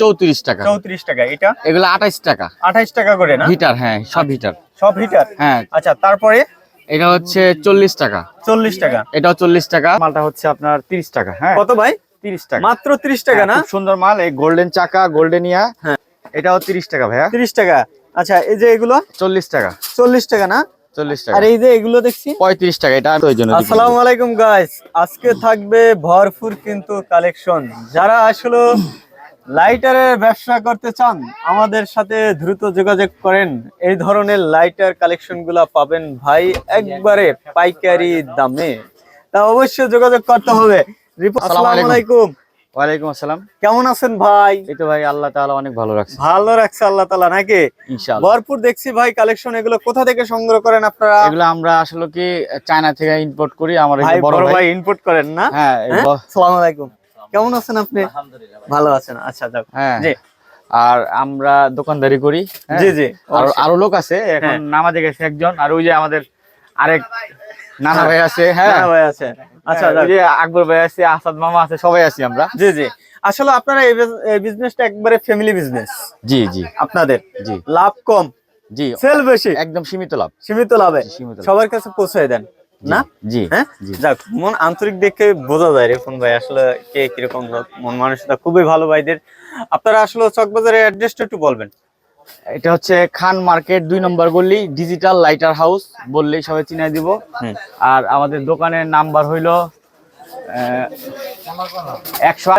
চৌত্রিশ টাকা। চৌত্রিশ টাকা এটা? এগুলো আঠাইশ টাকা। আঠাইশ টাকা করে না? হিটার হ্যাঁ সব হিটার। সব হিটার? হ্যাঁ। আচ্ছা তারপরে? এটা হচ্ছে চল্লিশ টাকা। চল্লিশ টাকা। এটাও চল্লিশ টাকা। মালটা হচ্ছে আপনার তিরিশ টাকা হ্যাঁ? কত ভাই? তিরিশ টাকা। মাত্র ত্রিশ টাকা হ্যাঁ, না? সুন্দর মাল এই গোল্ডেন চাকা গোল্ডেনিয়া। হ্যাঁ। এটাও তিরিশ টাকা ভাইয়া। ত্রিশ টাকা। আচ্ছা এই যে এগুলো? চল্লিশ টাকা। চল্লিশ টাকা না? চল্লিশ টাকা। আর এই যে এগুলো দেখছি? পঁয়ত্রিশ টাকা এটা। আসসালামু আলাইকুম গাইস আজকে থাকবে ভরপুর কিন্তু কালেকশন যারা আসলে লাইটারের ব্যবসা করতে চান আমাদের সাথে দ্রুত যোগাযোগ করেন। এই ধরনের লাইটার কালেকশন পাবেন ভাই একবারে পাইকারি দামে। তা অবশ্যই যোগাযোগ করতে হবে। আসসালামু আসসালামু আলাইকুম। আলাইকুম ওয়ালাইকুম আসসালাম। কেমন আছেন ভাই? এই তো ভাই আল্লাহ তাআলা অনেক ভালো রাখছে। ভালো রাখছে আল্লাহ তালা নাকি? ইনশাআল্লাহ। ভরপুর দেখছি ভাই কালেকশন এগুলো কোথা থেকে সংগ্রহ করেন আপনারা? এগুলো আমরা আসলে কি চায়না থেকে ইম্পোর্ট করি আমার বড় ভাই। ভাই করেন না? হ্যাঁ এই হ্যাঁ? আসসালামু আলাইকুম। কেমন আছেন আপনি? ভালো আছেন। আচ্ছা যাক। হ্যাঁ। জি। আর আমরা দোকানদারি করি হ্যাঁ। জি জি। আর আরও লোক আছে এখন হ্যাঁ। নামাজে গেছে একজন আর ওই যে আমাদের আরেক নানা ভাই। আছে হ্যাঁ। হ্যাঁ। ভাই আছে। আচ্ছা যাক। ওই যে আকবর ভাই আছে আসাদ মামা আছে সবাই আছি আমরা। জি জি। আসলে আপনারা এই বিজনেসটা একবারে ফ্যামিলি বিজনেস জি জি। আপনাদের। জি। লাভ কম। জি। সেল বেশি। একদম সীমিত লাভ। সীমিত লাভে। সীমিত সবার কাছে পৌঁছে দেন। না? জি হ্যাঁ? যাক মন আন্তরিক দেখে বোঝা যায় রেফুন ভাই আসলে কে কীরকম লোক মন মানুষটা খুবই ভালো ভাইদের। আপনারা আসলে চকবাজারের অ্যাড্রেসটা একটু বলবেন। এটা হচ্ছে খান মার্কেট দুই নম্বর গলি ডিজিটাল লাইটার হাউস বললেই সবাই চিনাই দিব। আর আমাদের দোকানের নাম্বার হইল একশো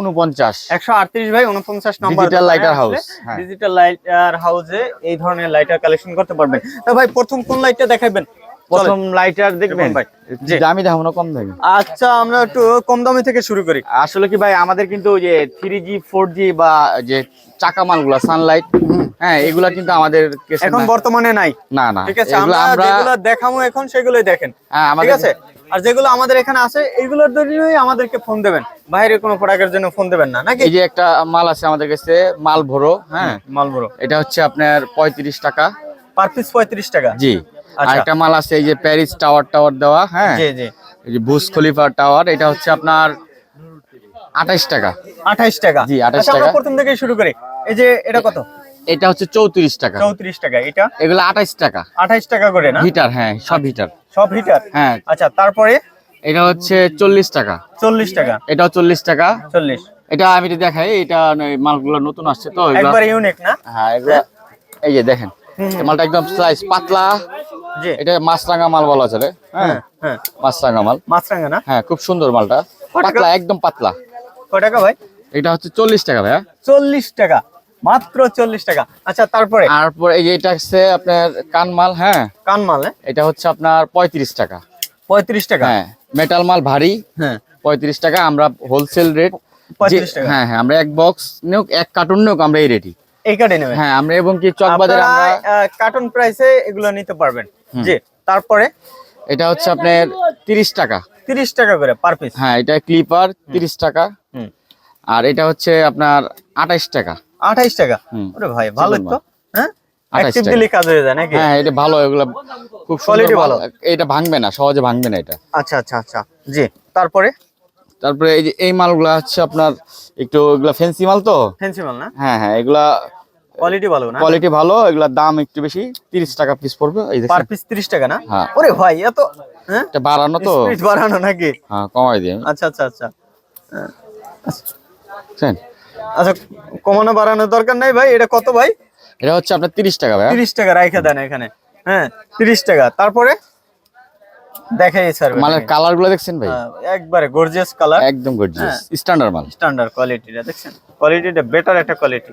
উনপঞ্চাশ। একশো আটত্রিশ ভাই উনপঞ্চাশ নম্বর lighter house, হ্যাঁ। ডিজিটাল লাইটার হাউসে এই ধরনের লাইটার কালেকশন করতে পারবেন। তা ভাই প্রথম কোন লাইটটা দেখাবেন? প্রথম লাইটার দেখবেন? ভাই। দামি দাম না কম দামি। আচ্ছা আমরা একটু কম দামি থেকে শুরু করি। আসলে কি ভাই আমাদের কিন্তু ওই যে থ্রি জি ফোর জি বা যে চাকা মালগুলা সানলাইট হ্যাঁ এগুলা কিন্তু আমাদের এখন বর্তমানে নাই। না না ঠিক আছে আমরা যেগুলো এখন সেগুলোই দেখেন। হ্যাঁ, ঠিক আছে? আর যেগুলো আমাদের এখানে আছে এইগুলোর জন্যই আমাদেরকে ফোন দেবেন। বাইরে কোনো প্রোডাক্টের জন্য ফোন দেবেন না নাকি? এই যে একটা মাল আছে আমাদের কাছে মাল ভরো হ্যাঁ মালবুরো এটা হচ্ছে আপনার পঁয়ত্রিশ টাকা। পার পিস পঁয়ত্রিশ টাকা। জি। আচ্ছা। একটা মাল আছে এই যে প্যারিস টাওয়ার টাওয়ার দেওয়া হ্যাঁ? এই যে বুস খলিফা টাওয়ার এটা হচ্ছে আপনার আঠাইশ টাকা। আঠাইশ টাকা। জি, 28 আচ্ছা, টাকা। প্রথম থেকে শুরু করি। এই যে এটা কত? এটা হচ্ছে চৌত্রিশ টাকা। চৌত্রিশ টাকা এটা? এগুলো আঠাইশ টাকা। আঠাইশ টাকা করে না? হিটার হ্যাঁ সব হিটার। সব হিটার? হ্যাঁ। আচ্ছা তারপরে? এটা হচ্ছে চল্লিশ টাকা। চল্লিশ টাকা। এটাও চল্লিশ টাকা। চল্লিশ। এটা আমি দেখাই এটা মালগুলো নতুন আসছে তো একবার ইউনিক না? হ্যাঁ এগুলো এই যে দেখেন মালটা একদম স্লাইস পাতলা। এটা মাছরাঙা মাল বলা চলে। হ্যাঁ হ্যাঁ। মাছরাঙা মাল। মাছরাঙ্গা না? হ্যাঁ খুব সুন্দর মালটা। পাতলা একদম পাতলা। কয় টাকা ভাই? এটা হচ্ছে চল্লিশ টাকা ভাইয়া। চল্লিশ টাকা। মাত্র চল্লিশ টাকা। আচ্ছা তারপরে? তারপর এই যে এটা হচ্ছে আপনার কানমাল হ্যাঁ। কানমাল হ্যাঁ? এটা হচ্ছে আপনার পঁয়ত্রিশ টাকা। পঁয়ত্রিশ টাকা? হ্যাঁ মেটাল মাল ভারী। হ্যাঁ। পঁয়ত্রিশ টাকা আমরা হোলসেল রেট 35 টাকা। হ্যাঁ হ্যাঁ আমরা এক বক্স নিয়োগ এক কার্টুন নিয়োগ আমরা এই রেটই এই কার্ডে নেবেন হ্যাঁ আমরা এবং কি চকবাজারে আমরা কার্টন প্রাইসে এগুলো নিতে পারবেন। জি তারপরে? এটা হচ্ছে আপনার তিরিশ টাকা। তিরিশ টাকা করে পার পিস হ্যাঁ এটা ক্লিপার তিরিশ টাকা। হুম। আর এটা হচ্ছে আপনার আঠাইশ টাকা। আঠাইশ টাকা। ওরে ভাই ভালো তো হ্যাঁ? 28 অ্যাক্টিভ দিলে কাজ হয়ে যায় নাকি? হ্যাঁ এটা ভালো এগুলো খুব কোয়ালিটি ভালো। ভালো। এটা ভাঙবে না সহজে ভাঙবে না এটা। আচ্ছা আচ্ছা আচ্ছা। জি তারপরে? তারপরে এই যে এই মালগুলা হচ্ছে আপনার একটু এগুলা ফেন্সি মাল তো? ফেন্সি মাল না? হ্যাঁ হ্যাঁ এগুলা কোয়ালিটি ভালো না? কোয়ালিটি ভালো এগুলার দাম একটু বেশি তিরিশ টাকা পিস পড়বে এই পার পিস তিরিশ টাকা না? হ্যাঁ। ওরে ভাই এত হ্যাঁ? এটা বাড়ানো তো। স্পিড বাড়ানো নাকি? হ্যাঁ কমাই দিই আচ্ছা আচ্ছা আচ্ছা। বুঝছেন? আচ্ছা কমানো বাড়ানোর দরকার নাই ভাই এটা কত ভাই? এটা হচ্ছে আপনার তিরিশ টাকা ভাই। তিরিশ টাকা রাইখে দেন এখানে। হ্যাঁ তিরিশ টাকা। তারপরে? দেখাই স্যার মালের কালারগুলো দেখছেন ভাই? একবারে গর্জিয়াস কালার একদম গর্জিয়াস হ্যাঁ। স্ট্যান্ডার্ড মাল। স্ট্যান্ডার্ড কোয়ালিটিটা দেখছেন? কোয়ালিটিটা বেটার একটা কোয়ালিটি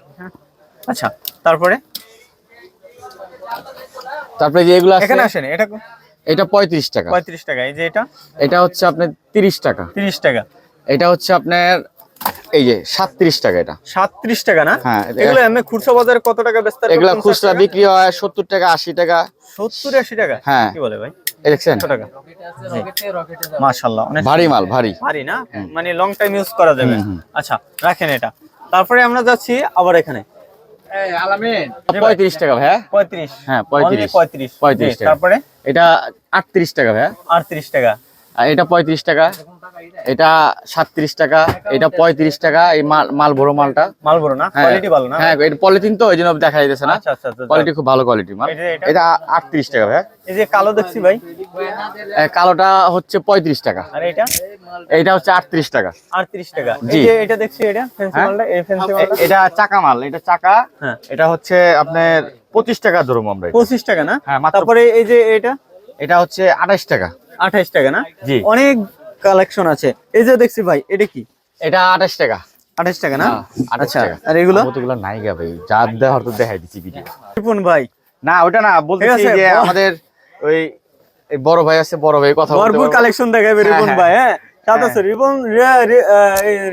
আচ্ছা তারপরে? তারপরে যে এগুলো আছে এখানে আসেন এটা এটা পঁয়ত্রিশ টাকা। পঁয়ত্রিশ টাকা এই যে এটা? এটা হচ্ছে আপনার তিরিশ টাকা। তিরিশ টাকা। এটা হচ্ছে আপনার এই যে সাতত্রিশ টাকা এটা। সাতত্রিশ টাকা না? হ্যাঁ, এগুলো এমনি খুচরা বাজারে কত টাকা বেচতে এগুলা খুচরা বিক্রি হয় সত্তর টাকা আশি টাকা। সত্তর আশি টাকা? হ্যাঁ। কি বলে ভাই? এই দেখছেন? টাকা। মাশাল্লাহ অনেক ভারী মাল ভারী। ভারী না? মানে লং টাইম ইউজ করা যাবে। হুম, হুম। আচ্ছা রাখেন এটা। তারপরে আমরা যাচ্ছি আবার এখানে। পঁয়ত্রিশ টাকা ভাইয়া পঁয়ত্রিশ। হ্যাঁ, 35 পঁয়ত্রিশ। পঁয়ত্রিশ তারপরে? এটা আটত্রিশ টাকা ভাইয়া আটত্রিশ টাকা। আর এটা পঁয়ত্রিশ টাকা। এটা সাতত্রিশ টাকা এটা পঁয়ত্রিশ টাকা এই মাল মাল বড় মালটা। মাল ভরো না? হ্যাঁ। কোয়ালিটি ভালো না? হ্যাঁ এটা পলিথিন তো এই জন্য দেখা যাইতেছে না। আচ্ছা আচ্ছা আচ্ছা কোয়ালিটি খুব ভালো কোয়ালিটি মাল। এটা- আটত্রিশ টাকা ভাই এই যে কালো দেখছি ভাই। কালোটা হচ্ছে পঁয়ত্রিশ টাকা। আর এটা? হচ্ছে আটত্রিশ টাকা। 38 টাকা। জি। এটা দেখছি এটা? হ্যাঁ? এটা চাকা মাল এটা চাকা। হ্যাঁ। এটা হচ্ছে আপনার পঁচিশ টাকা ধরুন আমরা। 25 টাকা না? হ্যাঁ, তারপরে এই যে এটা? এটা হচ্ছে আঠাশ টাকা। 28 টাকা না? জি। অনেক কালেকশন আছে। এই যে দেখছি ভাই এটা কি? এটা আঠাশ টাকা। 28 টাকা না? হ্যাঁ, 28 আচ্ছা টাকা। আর এগুলো? কতগুলো নাই গা ভাই। যা দেওয়ার তো দেখাই দিচ্ছি ভিডিও রিপন ভাই। না ওটা না বলতেছি যে আমাদের ওই এই বড় ভাই আছে বড় ভাই কথা ভরপুর কালেকশন দেখাবে হ্যাঁ, রিপন হ্যাঁ। ভাই হ্যাঁ। আছে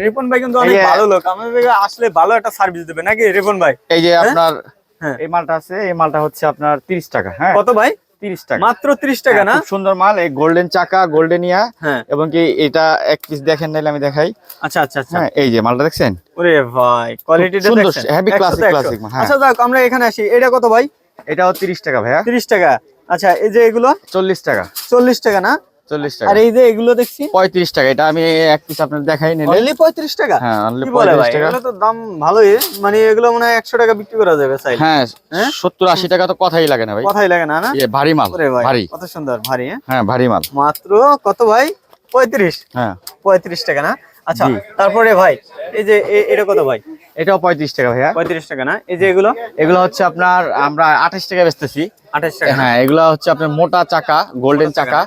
রিপন ভাই কিন্তু অনেক ভালো লোক। আমাদের আসলে ভালো একটা সার্ভিস দেবে নাকি রিপন ভাই? এই যে আপনার হ্যাঁ। এই মালটা আছে এই মালটা হচ্ছে আপনার তিরিশ টাকা হ্যাঁ। কত ভাই? তিরিশ টাকা। মাত্র 30 টাকা হ্যাঁ, না? সুন্দর মাল এই গোল্ডেন চাকা গোল্ডেন ইয়া। হ্যাঁ। এবং কি এটা এক পিস দেখেন নাইলে আমি দেখাই। আচ্ছা আচ্ছা আচ্ছা। হ্যাঁ এই যে মালটা দেখছেন? ওরে ভাই কোয়ালিটিটা দেখছেন? heavy 100 classic, তে 100 classic। আচ্ছা যাক আমরা এখানে আসি। এটা কত ভাই? এটাও তিরিশ টাকা ভাইয়া। 30 টাকা। আচ্ছা এই যে এগুলো? চল্লিশ টাকা। 40 টাকা না? চল্লিশ টাকা। আর এই যে এগুলো দেখছি? পঁয়ত্রিশ টাকা এটা আমি এক পিস আপনার দেখাই নিলে। অনলি 35 টাকা? হ্যাঁ অনলি পঁয়ত্রিশ টাকা। এগুলো তো দাম ভালোই। মানে এগুলো মনে হয় 100 টাকা বিক্রি করা যাবে চাইলে হ্যাঁ হ্যাঁ? সত্তর আশি টাকা তো কথাই লাগে না ভাই। কথাই লাগে না না? ভারী মাল ভারী। কত সুন্দর ভারী হ্যাঁ? হ্যাঁ ভারী মাল। মাত্র কত ভাই? 35 হ্যাঁ। 35 টাকা না? আচ্ছা তারপরে ভাই এই যে এটা কত ভাই? এটাও পঁয়ত্রিশ টাকা ভাইয়া। 35 টাকা না? এই যে এগুলো? এগুলো হচ্ছে আপনার আমরা আঠাশ টাকা বেচতেছি। 28 টাকা হ্যাঁ এগুলো হচ্ছে আপনার মোটা চাকা গোল্ডেন চাকা, হ্যাঁ।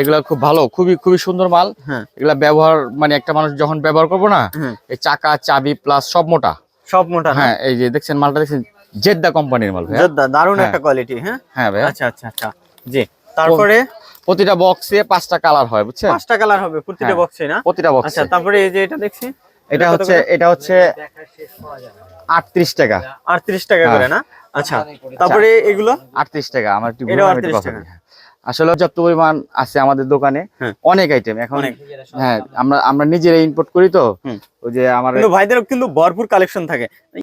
এগুলো খুব ভালো খুবই খুবই সুন্দর মাল। হ্যাঁ। এগুলা ব্যবহার মানে একটা মানুষ যখন ব্যবহার করব না এই চাকা চাবি প্লাস সব মোটা। সব মোটা হ্যাঁ এই যে দেখছেন মালটা দেখছেন জেদ্দা কোম্পানির মাল জোরদার, দারুণ হ্যাঁ। একটা কোয়ালিটি হ্যাঁ? হ্যাঁ ভাইয়া। আচ্ছা আচ্ছা আচ্ছা। জি তারপরে? প্রতিটা বক্সে পাঁচটা কালার হয় বুঝছেন? পাঁচটা কালার হবে প্রতিটা হ্যাঁ। বক্সে না? প্রতিটা বক্সে আচ্ছা তারপরে এই যে এটা দেখছি? এটা হচ্ছে এটা হচ্ছে আটত্রিশ টাকা। 38 টাকা হ্যাঁ। করে না? আচ্ছা তারপরে এগুলো? আটত্রিশ টাকা আমার একটু 38 টাকা। আসলে যত পরিমাণ আছে আমাদের দোকানে। হ্যাঁ। অনেক আইটেম এখন হ্যাঁ আমরা আমরা নিজেরাই ইম্পোর্ট করি তো। ওই যে আমার ভাইদের কিন্তু ভরপুর কালেকশন থাকে।